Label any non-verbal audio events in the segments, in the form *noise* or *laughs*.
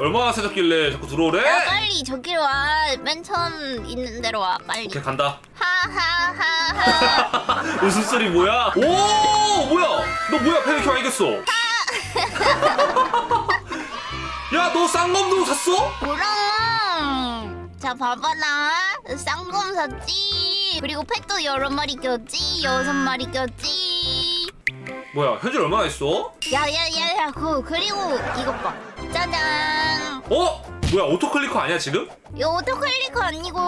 얼마나 세졌길래 자꾸 들어오래? 야 빨리 저기로 와 맨 처음 있는 데로 와 빨리 오케이 간다 하하하하 *laughs* 웃음소리 뭐야? 오 뭐야? 너 뭐야 페리큐 안 이겼어? 야너 쌍검도 샀어? 뭐랑 자 봐봐라 쌍검 샀지 그리고 펫도 여러 마리 꼈지 여섯 마리 꼈지 뭐야 현질 얼마나 했어? 야야야야 그 그리고 이것 봐 짜잔. 어? 뭐야 오토클리커 아니야 지금? 이거 오토클리커 아니고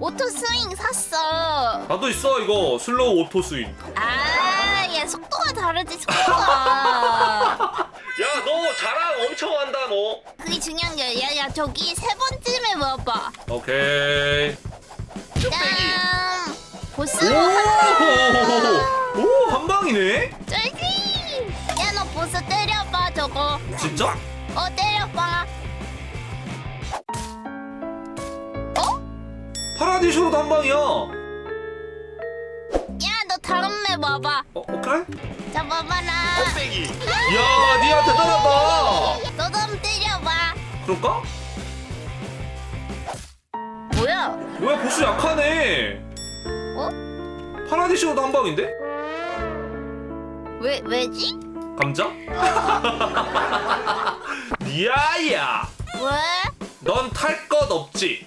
오토 스윙 샀어. 나도 있어 이거. 슬로우 오토 스윙. 아 얘 속도가 다르지 속도가. *laughs* 야 너 자랑 엄청 한다 너. 그게 중요한 게 야야 저기 세 번쯤에 와봐. 오케이. 짠 보스. 한오 한방이네? 쩔지. 야너 보스 때려봐 저거. 진짜? 어 때려봐. 파라디쇼로도 한방이야. 야너 다음 맵 와봐. 어, 어 그래? 자 봐봐라. 야 니가 대단하다 너도 한번 때려봐. 그럴까? 뭐야? 왜 보스 약하네? 어? 파라디쇼로도 한방인데? 왜 왜지 감자? 니아야 *laughs* 왜 넌 탈 것 없지?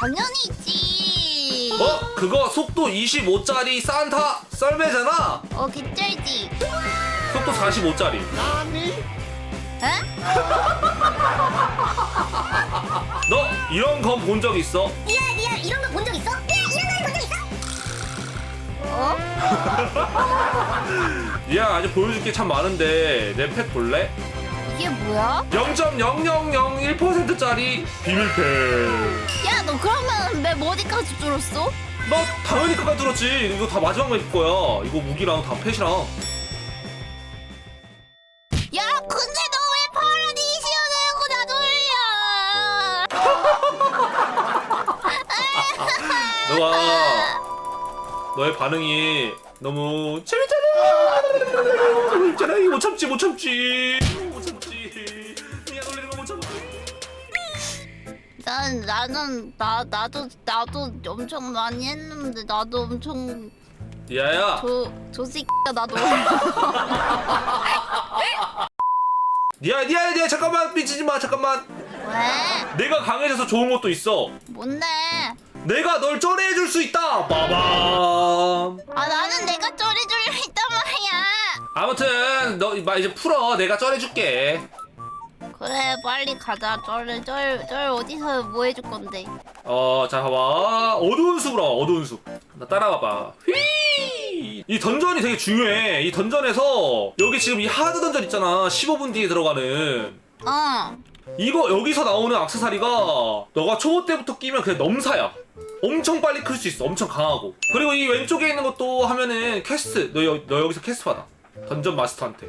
당연히 있지 어? 그거 속도 25짜리 산타 썰매잖아? 어 개쩔지 속도 45짜리 에? 너 이런 건 본 적 있어? 리아 리아 이런 거 본 적 있어? 어? *laughs* 야 아직 보여줄 게 참 많은데 내펫 볼래? 이게 뭐야? 0.0001%짜리 비밀팩 야 너 그러면 맵 어디까지 줄었어? 나 당연히 끝까지 들었지 이거 다 마지막 맵 거야 이거 무기랑 다 펫이랑 야 근데 너 왜 파라디시오 들고 나돌려 너가 너의 반응이 너무 재밌잖아. 재밌잖아. 못 참지 못 참지. 못 참지. 니가 놀리는 거못 참지. 난 나는 나 나도 나도 엄청 많이 했는데 나도 엄청 야야. 저저 새끼가 나도. *laughs* 니야 니야 니야 잠깐만. 삐지지 마 잠깐만. 왜? 내가 강해져서 좋은 것도 있어. 뭔데? 내가 널 쩌내줄 수 있다. 빠밤. 아 나는 내가 쩌리졸려 있단 말이야. 아무튼 너 마 이제 풀어. 내가 쩌내줄게. 그래 빨리 가자. 쩔, 쩔, 쩔 어디서 뭐 해줄 건데? 어 자 봐봐. 어두운 숲으로 와 어두운 숲 나 따라와봐. 휘! 이 던전이 되게 중요해. 이 던전에서 여기 지금 이 하드 던전 있잖아. 15분 뒤에 들어가는. 어. 이거 여기서 나오는 악세사리가 너가 초보 때부터 끼면 그냥 넘사야 엄청 빨리 클 수 있어. 엄청 강하고. 그리고 이 왼쪽에 있는 것도 하면은 퀘스트 너, 여, 너 여기서 퀘스트 받아. 던전 마스터한테.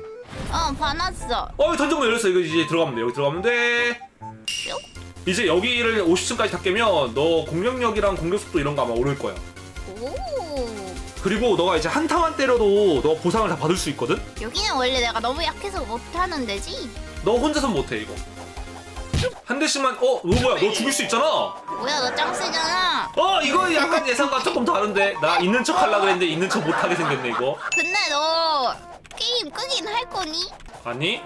어, 봐놨어. 어 던전문 열렸어. 이거 이제 들어가면 돼. 여기 들어가면 돼. 뿅? 이제 여기를 50층까지 다 깨면 너 공격력이랑 공격 속도 이런 거 아마 오를 거야. 오. 그리고 너가 이제 한타만 때려도 너 보상을 다 받을 수 있거든? 여기는 원래 내가 너무 약해서 못하는 데지? 너 혼자선 못해 이거 한 대씩만 어? 너 뭐야 너 죽일 수 있잖아 뭐야 너 짱 세잖아 어 이거 약간 예상과 조금 다른데 나 있는 척 하려고 했는데 있는 척 못하게 생겼네 이거 근데 너 게임 끄긴 할 거니? 아니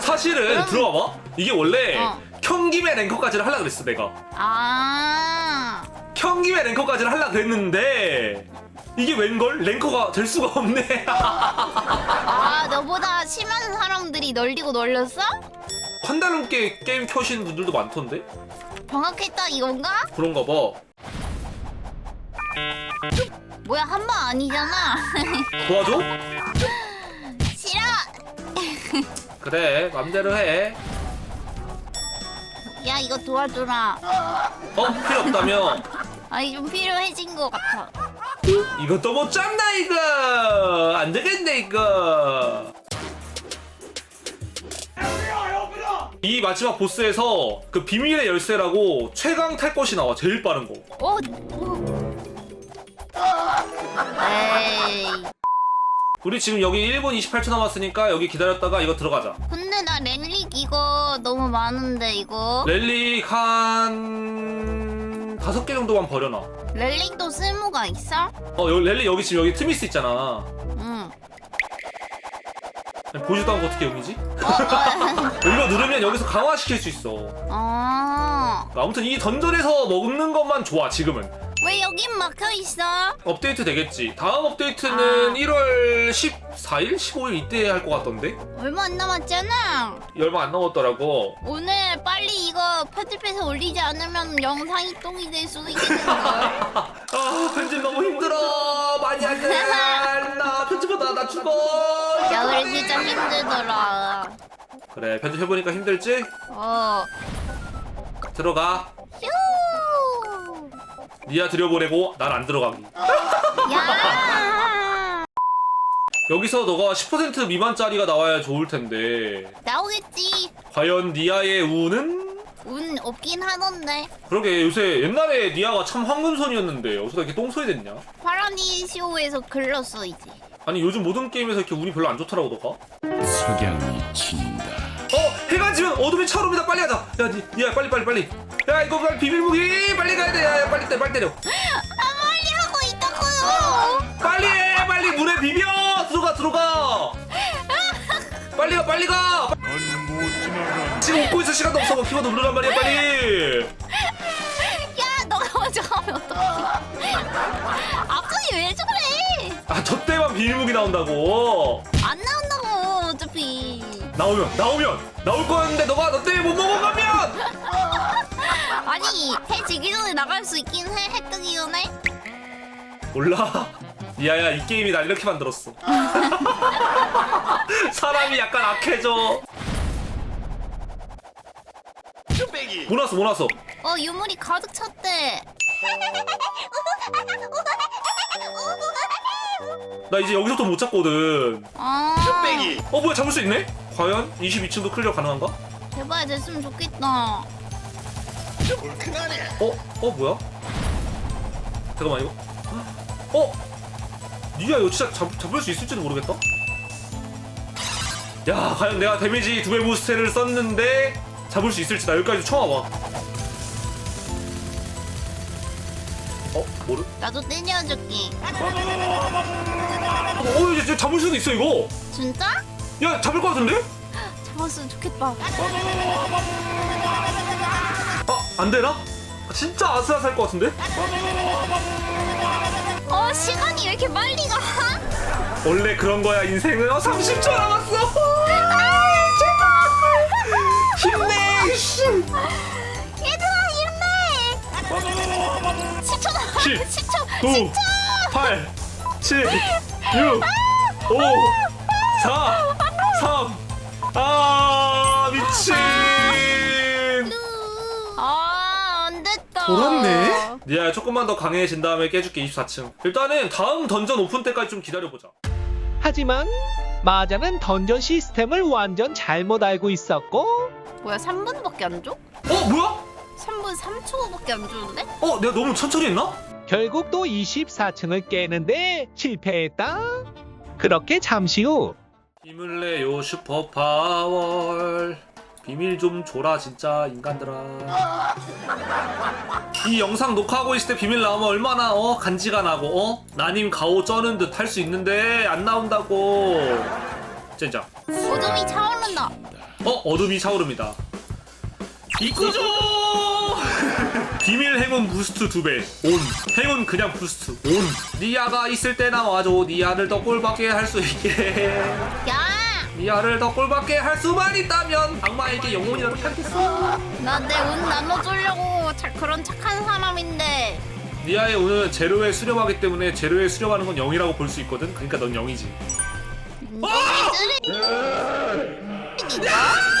사실은 그럼- 들어와봐 이게 원래 어. 경김의 랭커까지를 하려고 그랬어 내가 아 경김의 랭커까지를 하려고 그랬는데 이게 웬걸? 랭커가 될 수가 없네 *laughs* 아, 너보다 심한 사람들이 널리고 널렸어? 한 달 넘게 게임 켜신 분들도 많던데? 정확했다 이건가? 그런가 봐. 뭐야 한 번 아니잖아. *laughs* 도와줘? 싫어! *laughs* 그래 맘대로 해. 야 이거 도와줘라. 어? 필요 없다며? 아니 좀 필요해진 것 같아. 이것도 못 잡나 이거? 안 되겠네 이거 이 마지막 보스에서 그 비밀의 열쇠라고 최강 탈 것이 나와 제일 빠른 거. 에이 우리 지금 여기 1분 28초 남았으니까 여기 기다렸다가 이거 들어가자. 근데 나 렐릭 이거 너무 많은데 이거 렐릭 한 다섯 개 정도만 버려놔. 렐릭도 쓸모가 있어? 어, 여기 렐릭 여기 지금 여기 트미스 있잖아. 응. 보지도 않고 어떻게 어. 이거 누르면 여기서 강화시킬 수 있어. 아. 아무튼 이 던전에서 먹는 것만 좋아 지금은. 왜 여긴 막혀 있어? 업데이트 되겠지. 다음 업데이트는 아. 1월 14일, 15일 이때 할 것 같던데. 얼마 안 남았잖아. 얼마 안 남았더라고. 오늘 빨리 이거 편집해서 올리지 않으면 영상이 똥이 될 수도 있겠는걸. *laughs* 아 편집 너무 힘들어. 많이 안 돼. 나 편집하다 나 죽어. 야, 그래 진짜 힘들더라. 그래 편집해보니까 힘들지? 어. 들어가. 휴. 니아 들여보내고 난안 들어가기. 야. 여기서 너가 10% 미만짜리가 나와야 좋을 텐데. 나오겠지. 과연 니아의 우는? 운 없긴 하던데. 그러게 요새 옛날에 니아가 참 황금손이었는데 어디서 이렇게 똥손이 됐냐? 파라니 쇼에서 글렀어 이제. 아니 요즘 모든 게임에서 이렇게 운이 별로 안 좋더라고 너가. 석양이 진 해가 지면 어둠이 차오릅니다 빨리 하자. 야 니, 니아 빨리 빨리 빨리. 야 이거 빨리 비밀무기 빨리 가야 돼. 야, 야 빨리 때 빨리 때려. 아 빨리 하고 있다고요. 빨리 해 빨리 물에 비벼 들어가 들어가. 빨리 가 빨리 가. 지금 웃고 있을 시간도 없어. 키워드 누르란 말이야 빨리. 야 너가 먼저 가면 어떡해. 앞선이 왜 저래? 아 저 때만 비밀무기 나온다고. 안 어차피. 나오면 나오면 나올 거였는데 너가 너 때문에 못 먹어가면. *laughs* 아니 해 지기 전에 나갈 수 있긴 해. 해 뜨기 전에. 몰라. 야야 이 게임이 날 이렇게 만들었어. *laughs* 사람이 약간 악해져. 못 왔어 못 왔어. 어 유물이 가득 찼대. 나 이제 여기서부터 못 잡거든. 아. 어 뭐야 잡을 수 있네? 과연 22층도 클리어 가능한가? 제발 됐으면 좋겠다. 어? 어 뭐야? 잠깐만 이거. 어? 니야 이거 진짜 잡, 잡을 수 있을지도 모르겠다. 야 과연 내가 데미지 두 배 부스트를 썼는데 잡을 수 있을지 나 여기까지 처음 와봐. 어? 뭐를? 나도 때려줄게. 어 이제 이제 잡을 수도 있어 이거. 진짜? 야 잡을 것 같은데? 잡았으면 좋겠다. 아, 안 되나? 아, 진짜 아슬아슬할 것 같은데? 어 시간이 왜 이렇게 빨리 가? 원래 그런 거야, 인생은. 어, 30초 남았어! 힘내! 씨! 얘들아 힘내! 10초 남았어. 10, 10초. 9, 10초. 8, 7, 6, 5, 4, 3. 아, 미친! 아, 안 됐다. 돌았네? 니야, 조금만 더 강해진 다음에 깨줄게, 24층. 일단은 다음 던전 오픈 때까지 좀 기다려보자. 하지만 마자는 던전 시스템을 완전 잘못 알고 있었고 뭐야, 3분밖에 안 줘? 어, 뭐야? 3분 3초밖에 안 주는데? 어, 내가 너무 천천히 했나? 결국 또 24층을 깨는데 실패했다. 그렇게 잠시 후 힘을 내요 슈퍼파워 비밀 좀 줘라 진짜 인간들아. 이 영상 녹화하고 있을 때 비밀 나오면 얼마나 어 간지가 나고 어? 나님 가오 쩌는 듯 할 수 있는데 안 나온다고. 진짜 어둠이 차오른다. 어 어둠이 차오릅니다. 이꾸죠 비밀 행운 부스트 두배 온. 행운 그냥 부스트. 온. 니아가 있을 때 나와줘. 니아를 더 꼴받게 할수 있게. 야! 니아를 더 꼴받게 할 수만 있다면 악마에게 영혼이라도 팔겠어. 나 내 운 나눠주려고 자, 그런 착한 사람인데. 니아의 운은 제로에 수렴하기 때문에 제로에 수렴하는 건 0이라고 볼 수 있거든. 그러니까 넌 0이지. 너희 쓰레기. 떴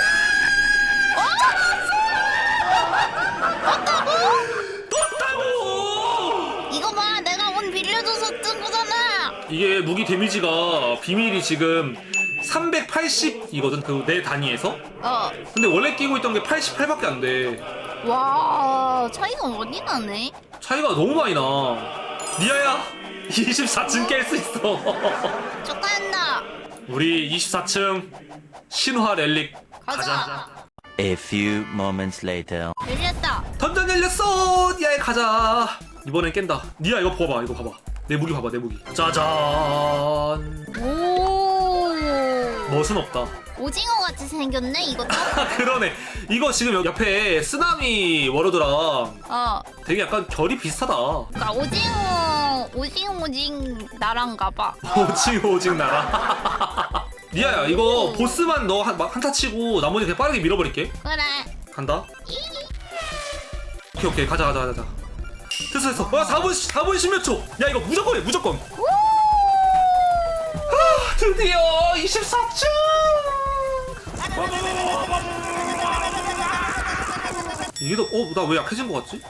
운 빌려줘서 뜬 거잖아. 이게 무기 데미지가 비밀이 지금 380이거든 그 내 단위에서 어. 근데 원래 끼고 있던 게 88밖에 안 돼 와, 차이가 많이 나네. 차이가 너무 많이 나 니아야 24층 *laughs* 깰 수 있어 *laughs* 축하한다. 우리 24층 신화 렐릭 가자. A few moments later. 열렸다. 던전 열렸어 니아에 가자 이번엔 깬다. 니아 이거 봐봐 이거 봐봐. 내 무기 봐봐 내 무기. 짜잔. 오. 멋은 없다. 오징어 같이 생겼네 이것도. 아 *laughs* 그러네. 이거 지금 여기 옆에 쓰나미 워로드랑 어. 되게 약간 결이 비슷하다. 그러니까 오징어 오징어 오징 나랑가 봐. *laughs* 오징어 오징 나라. *laughs* 니아야 이거 보스만 너 한, 막 한타 치고 나머지 그냥 빠르게 밀어버릴게. 그래. 간다. 오케이 오케이. 가자 가자 가자 됐어 됐어. 와 4분 4분 10몇 초야 이거 무조건 해 무조건. 아, 드디어 24층! 이게 더어나 왜 약해진 것 같지?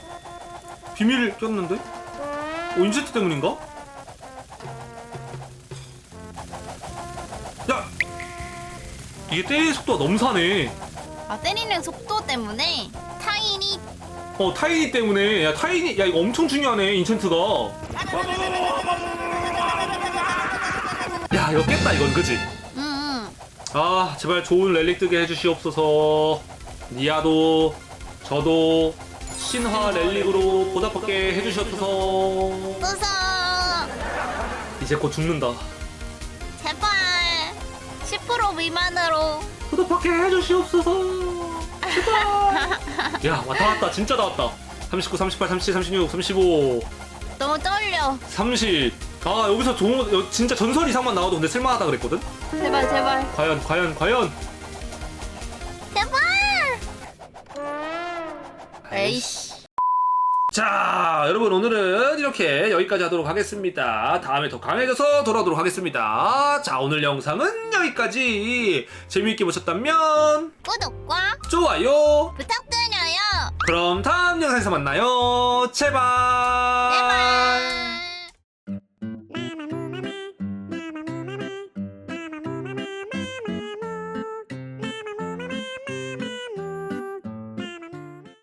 비밀 꼈는데? 어 인제트 때문인가? 야! 이게 때리는 속도가 넘사네. 아 때리는 속도 때문에 어 타이니 때문에. 야 타이니 야 이거 엄청 중요하네 인챈트가. 야 이거 깼다 이건 그지? 응 응. 아 제발 좋은 렐릭 뜨게 해주시옵소서. 니아도 저도 신화 렐릭으로 보답받게 해주시옵소서. 부서. 이제 곧 죽는다. 제발 10% 미만으로. 보답받게 해주시옵소서. 제발 *laughs* 야 왔다 왔다 진짜 다 왔다 39 38 37 36 35 너무 떨려. 30. 아 여기서 좋은 여- 진짜 전설 이상만 나와도 근데 쓸만하다 그랬거든. 제발 제발 과연 과연 과연. 제발. 에이씨. 자 여러분 오늘은 이렇게 여기까지 하도록 하겠습니다. 다음에 더 강해져서 돌아오도록 하겠습니다. 자 오늘 영상은 여기까지 재미있게 보셨다면 구독과 좋아요. 부탁드려요. 그럼 다음 영상에서 만나요. 제발. 제발.